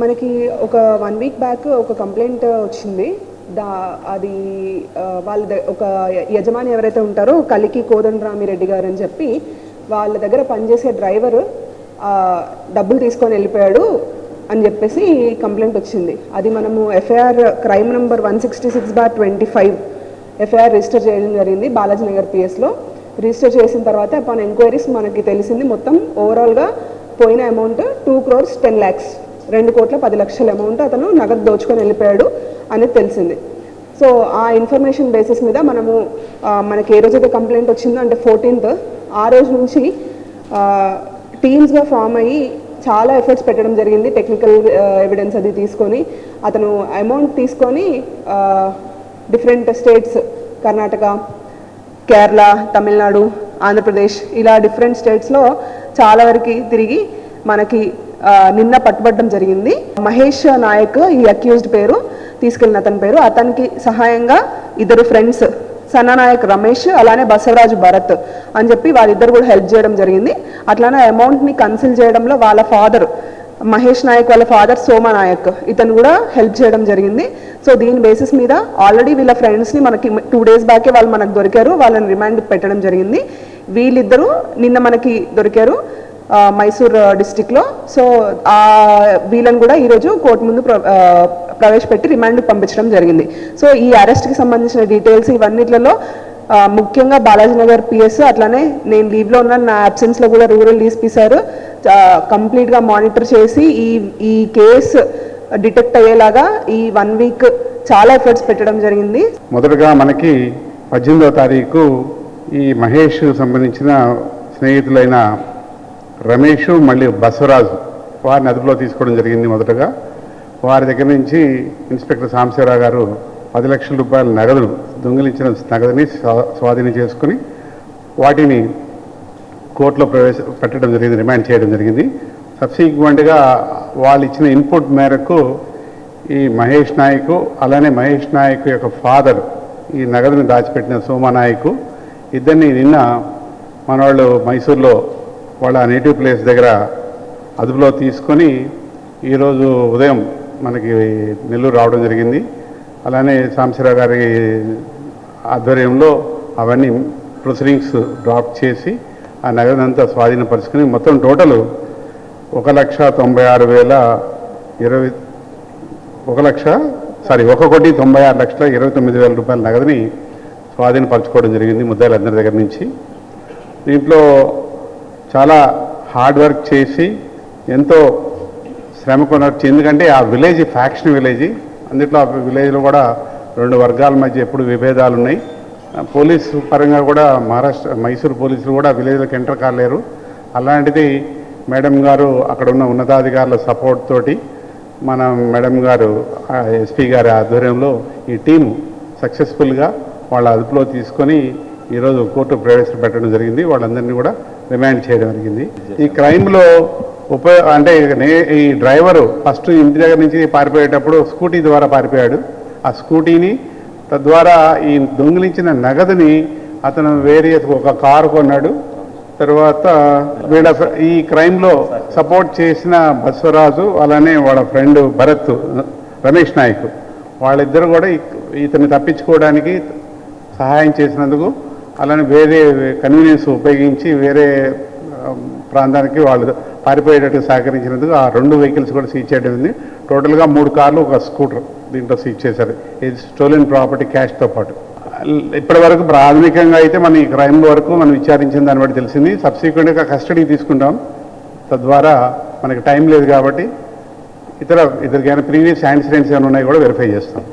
మనకి ఒక one week back ఒక కంప్లైంట్ వచ్చింది. దా అది వాళ్ళ ద- ఒక యజమాని ఎవరైతే ఉంటారో కలికి కోదండరామిరెడ్డి గారు అని చెప్పి వాళ్ళ దగ్గర పనిచేసే డ్రైవర్ డబ్బులు తీసుకొని వెళ్ళిపోయాడు అని చెప్పేసి కంప్లైంట్ వచ్చింది. అది మనము FIR crime number one sixty six bar twenty five FIR register చేయడం జరిగింది బాలాజీ నగర్ పిఎస్లో రిజిస్టర్ చేసిన తర్వాత అపాన్ ఎంక్వైరీస్ మనకి తెలిసింది మొత్తం ఓవరాల్గా పోయిన amount two crores ten lakhs రెండు కోట్ల పది లక్షల అమౌంట్ అతను నగదు దోచుకొని వెళ్ళిపోయాడు అనేది తెలిసింది. సో ఆ ఇన్ఫర్మేషన్ బేసిస్ మీద మనము మనకి ఏ రోజైతే కంప్లైంట్ వచ్చిందో అంటే ఫోర్టీన్త్ ఆ రోజు నుంచి టీమ్స్గా ఫామ్ అయ్యి చాలా ఎఫర్ట్స్ పెట్టడం జరిగింది. టెక్నికల్ ఎవిడెన్స్ అది తీసుకొని అతను అమౌంట్ తీసుకొని డిఫరెంట్ స్టేట్స్ కర్ణాటక కేరళ తమిళనాడు ఆంధ్రప్రదేశ్ ఇలా డిఫరెంట్ స్టేట్స్లో చాలా వరకు తిరిగి మనకి నిన్న పట్టుబడడం జరిగింది. మహేష్ నాయక్ ఈ అక్యూజ్డ్ పేరు తీసుకెళ్ళిన అతని పేరు. అతనికి సహాయంగా ఇద్దరు ఫ్రెండ్స్ సన్నానాయక్ రమేష్ అలానే బసవరాజు భరత్ అని చెప్పి వాళ్ళిద్దరు కూడా హెల్ప్ చేయడం జరిగింది. అట్లానే అమౌంట్ని కన్సిల్ చేయడంలో వాళ్ళ ఫాదర్ మహేష్ నాయక్ వాళ్ళ ఫాదర్ సోమా నాయక్ ఇతను కూడా హెల్ప్ చేయడం జరిగింది. సో దీని బేసిస్ మీద ఆల్రెడీ వీళ్ళ ఫ్రెండ్స్ని మనకి టూ డేస్ బ్యాకే వాళ్ళు మనకు దొరికారు. వాళ్ళని రిమాండ్ పెట్టడం జరిగింది. వీళ్ళిద్దరూ నిన్న మనకి దొరికారు. మైసూర్ డిస్టిక్లో. సో ఆ వీళ్ళని కూడా ఈరోజు కోర్టు ముందు ప్ర- ప్రవేశపెట్టి రిమాండ్కి పంపించడం జరిగింది. సో ఈ అరెస్ట్కి సంబంధించిన డీటెయిల్స్ ఇవన్నిట్లలో ముఖ్యంగా బాలాజీనగర్ పిఎస్ అట్లానే నేను లీవ్లో ఉన్న నా అబ్సెన్స్లో కూడా రూరల్ డీఎస్పీ సార్ కంప్లీట్గా మానిటర్ చేసి ఈ ఈ కేసు డిటెక్ట్ అయ్యేలాగా ఈ వన్ వీక్ చాలా ఎఫర్ట్స్ పెట్టడం జరిగింది. మొదటగా మనకి పద్దెనిమిదవ తారీఖు ఈ మహేష్ సంబంధించిన స్నేహితులైన రమేష్ మళ్ళీ బసవరాజు వారిని అదుపులో తీసుకోవడం జరిగింది మొదటగా. వారి దగ్గర నుంచి ఇన్స్పెక్టర్ సాంబశివరావు గారు పది లక్షల రూపాయల నగదు దొంగిలించిన నగదుని స్వా- స్వాధీనం చేసుకుని వాటిని కోర్టులో ప్రవేశ పెట్టడం జరిగింది రిమాండ్ చేయడం జరిగింది. సబ్సిక్వెంట్గా వాళ్ళు ఇచ్చిన ఇన్పుట్ మేరకు ఈ మహేష్ నాయక్ అలానే మహేష్ నాయక్ యొక్క ఫాదర్ ఈ నగదుని దాచిపెట్టిన సోమానాయకు ఇద్దరిని నిన్న మనవాళ్ళు మైసూర్లో వాళ్ళ నేటివ్ ప్లేస్ దగ్గర అదుపులో తీసుకొని ఈరోజు ఉదయం మనకి నెల్లూరు రావడం జరిగింది. అలానే సాంబశివరావు గారి ఆధ్వర్యంలో అవన్నీ ప్రొసీడింగ్స్ డ్రాప్ చేసి ఆ నగరం అంతా స్వాధీనపరుచుకుని మొత్తం టోటల్ ఒక లక్ష తొంభై ఆరు వేల ఇరవై ఒక లక్ష సారీ ఒక కోటి తొంభై ఆరు లక్షల ఇరవై తొమ్మిది వేల రూపాయల నగదుని స్వాధీనపరచుకోవడం జరిగింది ముద్దాయిలందరి దగ్గర నుంచి. దీంట్లో చాలా హార్డ్ వర్క్ చేసి ఎంతో శ్రమ కొనవచ్చు ఎందుకంటే ఆ విలేజ్ ఫ్యాక్షన్ విలేజ్ అందుట్లో ఆ విలేజ్లో కూడా రెండు వర్గాల మధ్య ఎప్పుడు విభేదాలు ఉన్నాయి. పోలీసు పరంగా కూడా మహారాష్ట్ర మైసూరు పోలీసులు కూడా విలేజ్లోకి ఎంటర్ కాలేరు. అలాంటిది మేడం గారు అక్కడ ఉన్న ఉన్నతాధికారుల సపోర్ట్ తోటి మన మేడం గారు ఎస్పీ గారి ఆధ్వర్యంలో ఈ టీము సక్సెస్ఫుల్గా వాళ్ళ అదుపులో తీసుకొని ఈరోజు కోర్టు ప్రవేశపెట్టడం జరిగింది. వాళ్ళందరినీ కూడా రిమాండ్ చేయడం జరిగింది. ఈ క్రైమ్లో ఉపయోగ అంటే ఈ డ్రైవరు ఫస్ట్ ఇంటి దగ్గర నుంచి పారిపోయేటప్పుడు స్కూటీ ద్వారా పారిపోయాడు. ఆ స్కూటీని తద్వారా ఈ దొంగిలించిన నగదుని అతను వేరే ఒక కారు కొన్నాడు. తర్వాత వీళ్ళ ఈ క్రైమ్లో సపోర్ట్ చేసిన బస్వరాజు అలానే వాళ్ళ ఫ్రెండ్ భరత్ రమేష్ నాయక్. వాళ్ళిద్దరు కూడా ఇతన్ని తప్పించుకోవడానికి సహాయం చేసినందుకు అలానే వేరే కన్వీనియన్స్ ఉపయోగించి వేరే ప్రాంతానికి వాళ్ళు పారిపోయేటట్టు సహకరించినందుకు ఆ రెండు వెహికల్స్ కూడా సీజ్ చేయడం ఉంది టోటల్గా మూడు కార్లు ఒక స్కూటర్ దీంట్లో సీజ్ చేశారు. ఇది స్టోలెన్ ప్రాపర్టీ క్యాష్తో పాటు. ఇప్పటి వరకు ప్రాథమికంగా అయితే మన ఈ క్రైమ్ వరకు మనం విచారించిన దాన్ని బట్టి తెలిసింది. సబ్సిక్వెంట్గా కస్టడీ తీసుకుంటాం. తద్వారా మనకి టైం లేదు కాబట్టి ఇతర ఇతరికైనా ప్రీవియస్ యాక్సిడెంట్స్ ఏమైనా ఉన్నాయి కూడా వెరిఫై చేస్తాం.